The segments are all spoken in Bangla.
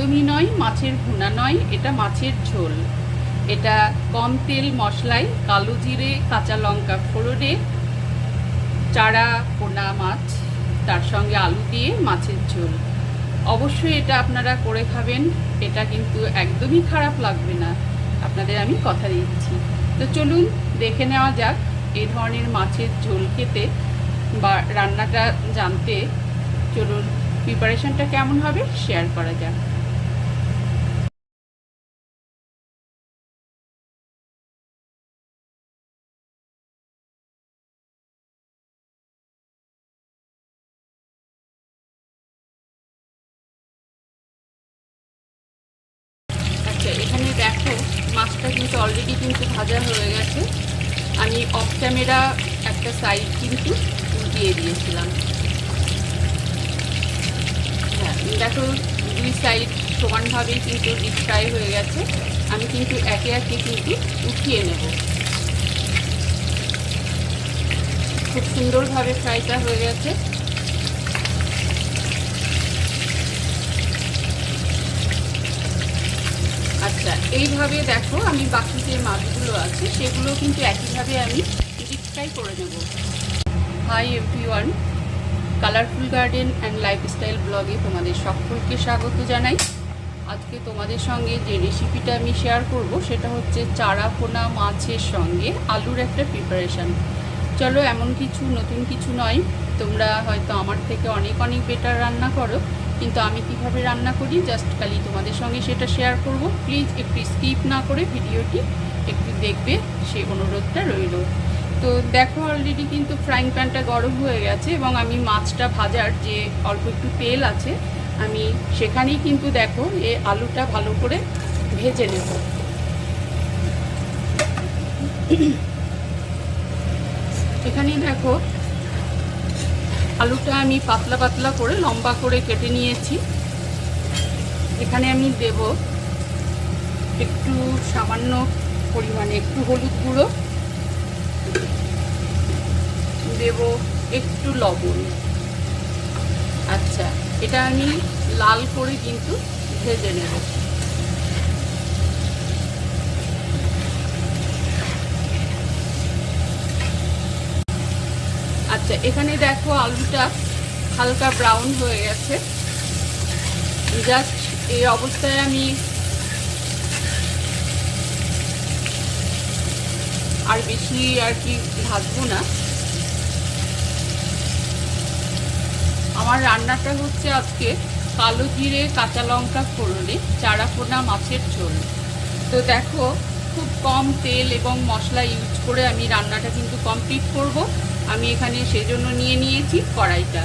একদমই নয়, মাছের ভুনা নয়, এটা মাছের ঝোল। এটা কম তেল মশলায়, কালো জিরে, কাঁচা লঙ্কা ফোড়নে, চারা, পোনা মাছ, তার সঙ্গে আলু দিয়ে মাছের ঝোল। অবশ্যই এটা আপনারা করে খাবেন, এটা কিন্তু একদমই খারাপ লাগবে না। আপনাদের আমি কথা দিচ্ছি। তো চলুন, দেখে নেওয়া যাক এই ধরনের মাছের ঝোল খেতে বা রান্নাটা জানতে চলুন প্রিপারেশনটা কেমন হবে শেয়ার করা যাক। দেখো, মাছটা কিন্তু অলরেডি কিন্তু ভাজা হয়ে গেছে। আমি অফ ক্যামেরা একটা সাইড কিন্তু দিয়ে দিয়েছিলাম। হ্যাঁ দেখো, দুই সাইড সমানভাবেই কিন্তু ডিপ ফ্রাই হয়ে গেছে। আমি কিন্তু একে একে কিন্তু উঠিয়ে নেব। খুব সুন্দরভাবে ফ্রাইটা হয়ে গেছে। আচ্ছা এইভাবে দেখো আমি বাকি যে মাছগুলো আছে, সেগুলো কিন্তু একইভাবে আমি ডিপ করে নেব। Hi everyone colourful garden and lifestyle ব্লগে তোমাদের সকলকে স্বাগত জানাই। আজকে তোমাদের সঙ্গে যে রেসিপিটা আমি শেয়ার করব, সেটা হচ্ছে চারা পোনা মাছের সঙ্গে আলুর একটা প্রিপারেশান চলো, এমন কিছু, নতুন কিছু নয়। তোমরা হয়তো আমার থেকে অনেক অনেক বেটার রান্না করো, কিন্তু আমি কীভাবে রান্না করি জাস্ট খালি তোমাদের সঙ্গে সেটা শেয়ার করব। প্লিজ একটু স্কিপ না করে ভিডিওটি একটু দেখবে সেই অনুরোধটা রইল। তো দেখো অলরেডি কিন্তু ফ্রাইং প্যানটা গরম হয়ে গেছে এবং আমি মাছটা ভাজার যে অল্প একটু তেল আছে, আমি সেখানেই কিন্তু দেখো এ আলুটা ভালো করে ভেজে নেব। এখানেই দেখো আলুটা আমি পাতলা পাতলা করে লম্বা করে কেটে নিয়েছি। এখানে আমি দেব একটু সামান্য পরিমাণে একটু হলুদ গুঁড়ো, দেব একটু লবণ। আচ্ছা এটা আমি লাল করে কিন্তু ভেজে নেব। আচ্ছা এখানে দেখো আলুটা হালকা ব্রাউন হয়ে গেছে। জাস্ট এই অবস্থায় আমি আর বেশি আর কি ভাজবো না। আমার রান্নাটা হচ্ছে আজকে কালো জিরে কাঁচা লঙ্কা ফোড়নে চারা ফোড়না মাছের ঝোল। তো দেখো, খুব কম তেল এবং মশলা ইউজ করে আমি রান্নাটা কিন্তু কমপ্লিট করব। আমি এখানে সেজন্য নিয়ে নিয়েছি কড়াইটা।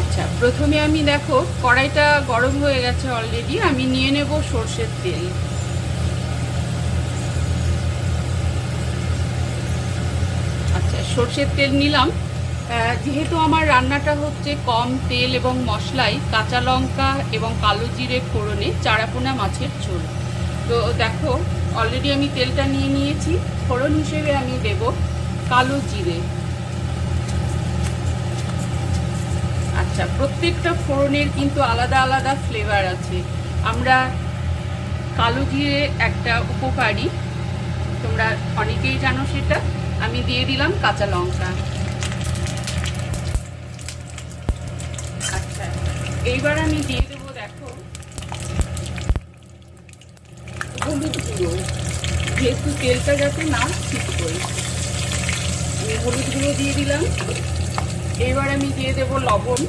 আচ্ছা প্রথমে আমি দেখো, কড়াইটা গরম হয়ে গেছে অলরেডি আমি নিয়ে নেব সর্ষের তেল। আচ্ছা সর্ষের তেল নিলাম। যেহেতু আমার রান্নাটা হচ্ছে কম তেল এবং মশলায় কাঁচা লঙ্কা এবং কালো জিরে ফোড়নে, চারাপোনা মাছের ঝোল। তো দেখো অলরেডি আমি তেলটা নিয়ে নিয়েছি। ফোড়ন হিসেবে আমি দেব কালো জিরে। আচ্ছা প্রত্যেকটা ফোড়নের কিন্তু আলাদা আলাদা ফ্লেভার আছে। আমরা কালো জিরে একটা উপকারী, তোমরা অনেকেই জানো সেটা। আমি দিয়ে দিলাম কাঁচা লঙ্কা। আচ্ছা এইবার আমি দিয়ে দেবো, দেখো। হলুদ গুঁড়ো, যেহেতু তেলটা যাতে না ছিটকোয় আমি হলুদ গুঁড়ো দিয়ে দিলাম। এবার আমি দিয়ে দেব লবণ।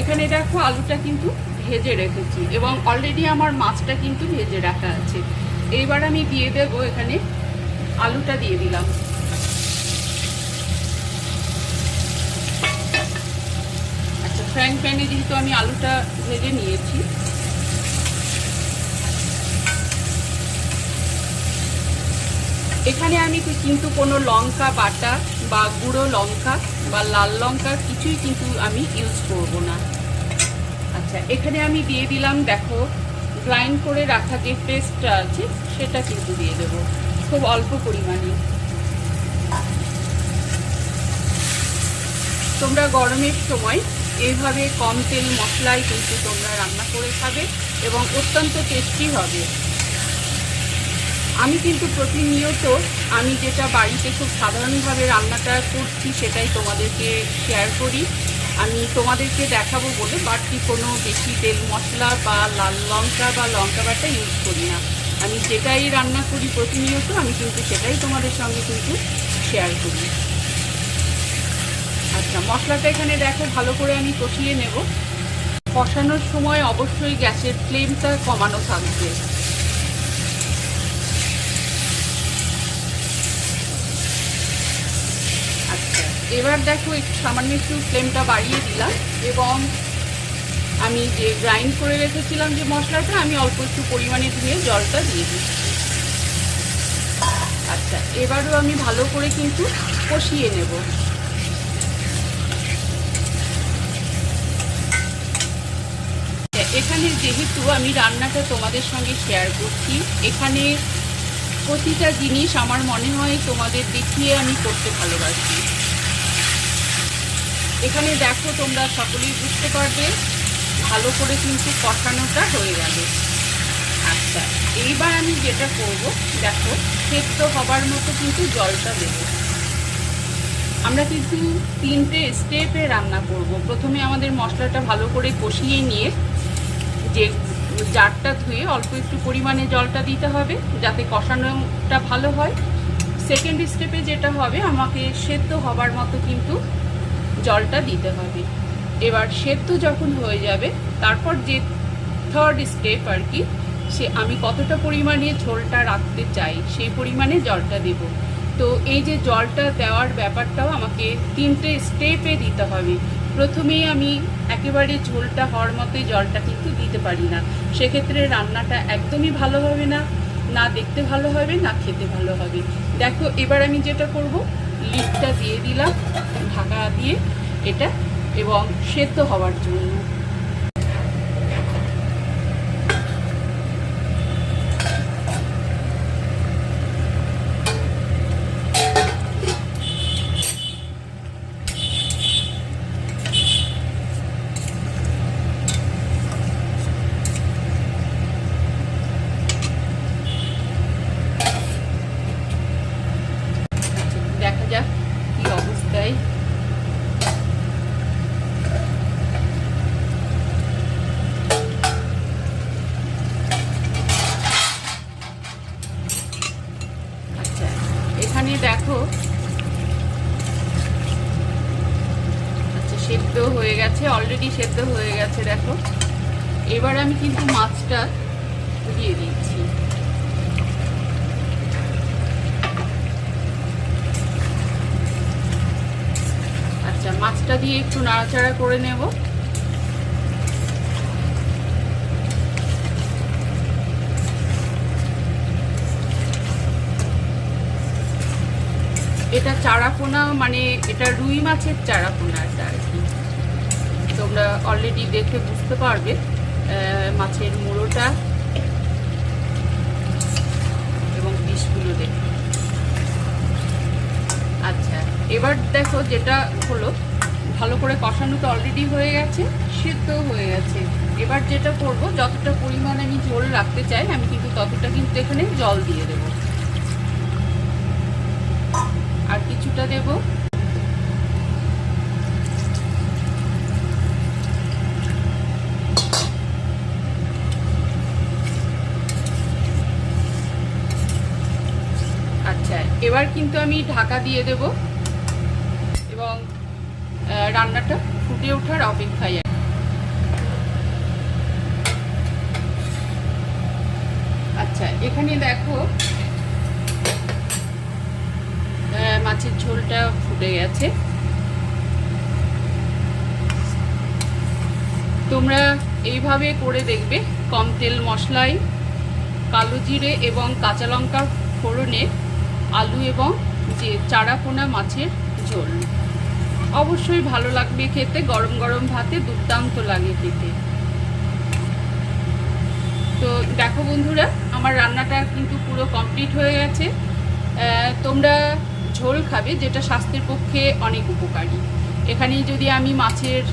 এখানে দেখো আলুটা কিন্তু ভেজে রেখেছি এবং অলরেডি আমার মাছটা কিন্তু ভেজে রাখা আছে। এইবার আমি দিয়ে দেব এখানে আলুটা দিয়ে দিলাম। ফ্রাইং প্যানে যেহেতু আমি আলুটা ভেজে নিয়েছি। এখানে আমি কিন্তু কোনো লঙ্কা বাটা বা গুঁড়ো লঙ্কা বা লাল লঙ্কা কিছুই কিন্তু আমি ইউজ করব না। আচ্ছা এখানে আমি দিয়ে দিলাম, দেখো গ্রাইন্ড করে রাখা যে পেস্টটা আছে, সেটা কিন্তু দিয়ে দেবো, খুব অল্প পরিমাণে। তোমরা গরমের সময় এইভাবে কম তেল মশলায় কিন্তু তোমরা রান্না করে খাবে এবং অত্যন্ত টেস্টি হবে। আমি কিন্তু প্রতিনিয়ত আমি যেটা বাড়িতে খুব সাধারণভাবে রান্নাটা করছি সেটাই তোমাদেরকে শেয়ার করি। আমি তোমাদেরকে দেখাবো বলে বাড়তি কোনো বেশি তেল মশলা বা লাল লঙ্কা বা লঙ্কা বাটা ইউজ করি না। আমি যেটাই রান্না করি প্রতিনিয়ত আমি কিন্তু সেটাই তোমাদের সঙ্গে কিন্তু শেয়ার করি। আচ্ছা মশলাটা এখানে দেখো, ভালো করে আমি কষিয়ে নেব। কষানোর সময় অবশ্যই গ্যাসের ফ্লেমটা কমানো থাকবে। আচ্ছা এবার দেখো, একটু সামান্য একটু ফ্লেমটা বাড়িয়ে দিলাম এবং আমি যে গ্রাইন্ড করে রেখেছিলাম যে মশলাটা, আমি অল্প একটু পরিমাণে ধুয়ে জলটা দিয়ে দিচ্ছি। আচ্ছা এবারও আমি ভালো করে কিন্তু কষিয়ে নেব। এখানে যেহেতু আমি রান্নাটা তোমাদের সঙ্গে শেয়ার করছি, এখানে প্রতিটা জিনিস আমার মনে হয় তোমাদের দেখিয়ে আমি করতে ভালোবাসি। এখানে দেখো তোমরা সকলেই বুঝতে পারবে, ভালো করে কিন্তু কষানোটা হয়ে গেল আচ্ছা এইবার আমি যেটা করব, দেখো, সেদ্ধ হবার মতো কিন্তু জলটা দেবো। আমরা কিন্তু তিনটে স্টেপে রান্না করব। প্রথমে আমাদের মশলাটা ভালো করে কষিয়ে নিয়ে যে জারটা ধুয়ে অল্প একটু পরিমাণে জলটা দিতে হবে, যাতে কষানোটা ভালো হয়। সেকেন্ড স্টেপে যেটা হবে, আমাকে সেদ্ধ হবার মতো কিন্তু জলটা দিতে হবে। এবার সেদ্ধ যখন হয়ে যাবে, তারপর যে থার্ড স্টেপ আর কি, সে আমি কতটা পরিমাণে ঝোলটা রাখতে চাই, সেই পরিমাণে জলটা দেব। তো এই যে জলটা দেওয়ার ব্যাপারটাও আমাকে তিনটে স্টেপে দিতে হবে। প্রথমেই আমি একেবারে ঝোলটা হওয়ার মতোই জলটা কিন্তু দিতে পারি না। সেক্ষেত্রে রান্নাটা একদমই ভালো হবে না না দেখতে ভালো হবে, না খেতে ভালো হবে। দেখো, এবার আমি যেটা করব, লিডটা দিয়ে দিলাম, ঢাকা দিয়ে এটা এবং সেদ্ধ হওয়ার জন্য দেখা যাক কি অবস্থায় আচ্ছা এখানে দেখো আচ্ছা সেদ্ধ হয়ে গেছে অলরেডি সেদ্ধ হয়ে গেছে দেখো এবার আমি কিন্তু মাছটা দিয়ে দিচ্ছি। আচ্ছা মাছটা দিয়ে একটু নাড়াচাড়া করে নেব। এটা চারাপোনা মানে এটা রুই মাছের চারাপোনাটা আর কি। তোমরা অলরেডি দেখে বুঝতে পারবে। মাছের মুড়োটা এবং পিসগুলো দেখে আচ্ছা এবার দেখো যেটা হলো, ভালো করে কষানো তো অলরেডি হয়ে গেছে সিদ্ধ হয়ে গেছে। এবার যেটা করব, যতটা পরিমাণ আমি ঝোল রাখতে চাই, আমি কিন্তু ততটা কিন্তু এখানে জল দিয়ে দেব। আর কিছুটা দেব আচ্ছা এবার কিন্তু আমি ঢাকা দিয়ে দেব এবং রান্নাটা ফুটে ওঠার অপেক্ষায়। আচ্ছা এখানে দেখো মাছের ঝোলটা ফুটে গেছে তোমরা এইভাবে করে দেখবে, কম তেল মশলায়, কালো জিরে এবং কাঁচা লঙ্কা ফোড়নে আলু এবং যে চারাপোনা মাছের ঝোল। অবশ্যই ভালো লাগবে খেতে, গরম গরম ভাতে দুর্দান্ত লাগে খেতে। তো দেখো বন্ধুরা, আমার রান্নাটা কিন্তু পুরো কমপ্লিট হয়ে গেছে। তোমরা ঝোল খাবে, যেটা স্বাস্থ্যের পক্ষে অনেক উপকারী। এখানে যদি আমি মাছের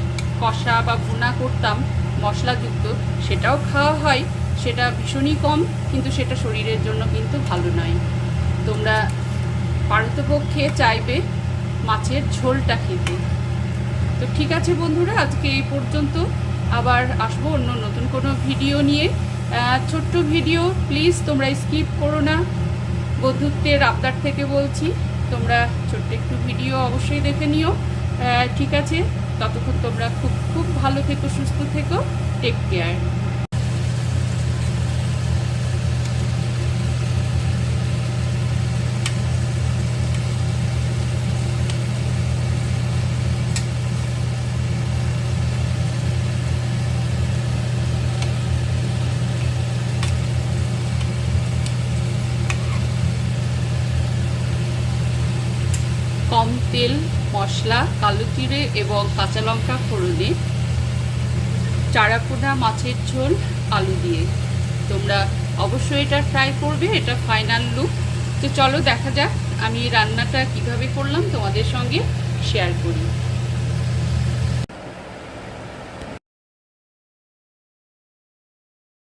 কষা বা ভুনা করতাম, মশলাযুক্ত, সেটাও খাওয়া হয়। সেটা ভীষণই কম, কিন্তু সেটা শরীরের জন্য কিন্তু ভালো নয়। তোমরা পারতপক্ষে চাইবে মাছের ঝোলটা খেতে। তো ঠিক আছে বন্ধুরা, আজকে এই পর্যন্ত। আবার আসব অন্য নতুন কোনো ভিডিও নিয়ে। ছোট্ট ভিডিও, প্লিজ তোমরা স্কিপ করো না। বন্ধুত্বের আবদার থেকে বলছি, তোমরা ছোট্ট একটু ভিডিও অবশ্যই দেখে নিও। ঠিক আছে, ততক্ষণ তোমরা খুব খুব ভালো থেকো, সুস্থ থেকো। টেক কেয়ার কম তেল মশলা, কালো জিরে এবং কাঁচা লঙ্কা ফোড়নে, চারাপোনা, মাছের ঝোল, আলু দিয়ে। তোমরা অবশ্যই এটা ট্রাই করবে, এটা ফাইনাল লুক তো চলো দেখা যাক আমি রান্নাটা কীভাবে করলাম তোমাদের সঙ্গে শেয়ার করি।